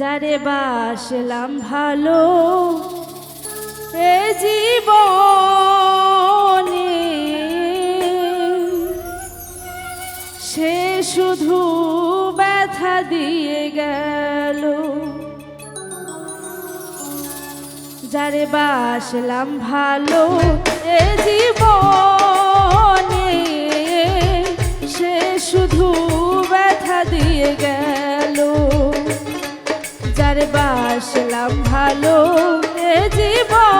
যারে বাসলাম ভালো, এ জীব সে শুধু ব্যথা দিয়ে গেল। যারে বাসলাম ভালো, এ জীব সে শুধু ব্যথা দিয়ে গেল। যার বাসলাম ভালো জীবন।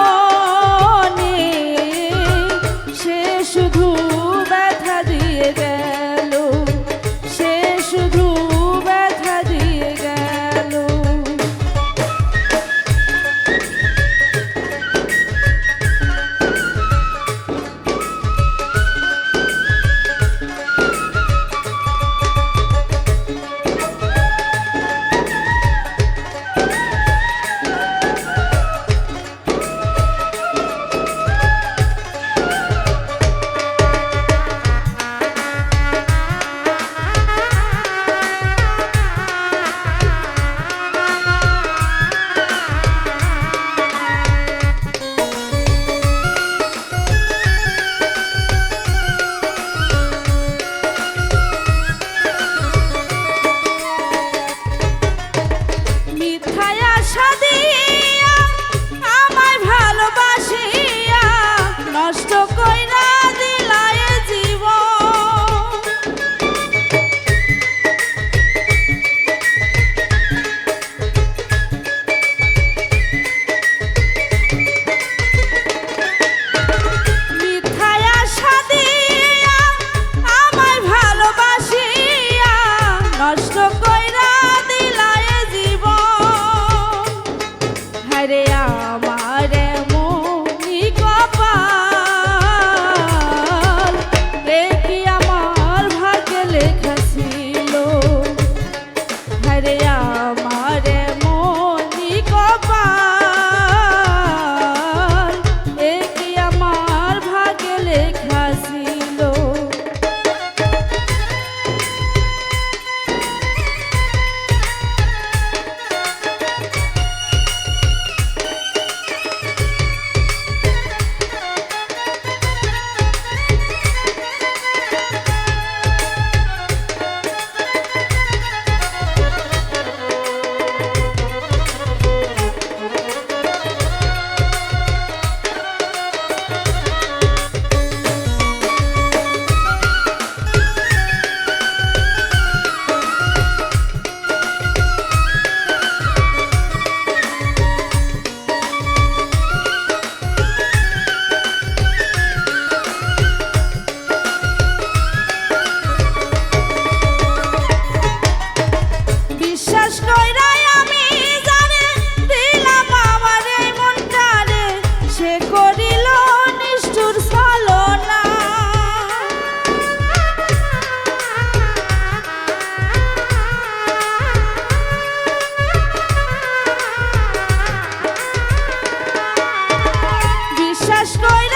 Destroy the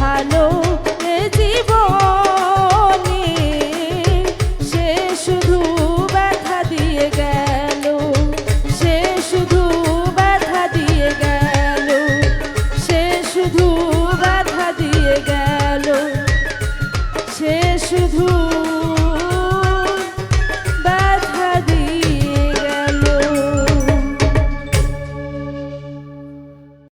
ভালো জীবনে। সে শুধু ব্যথা দিয়ে গেল, সে শুধু ব্যথা দিয়ে গেল, সে শুধু ব্যথা দিয়ে গেল, সে শুধু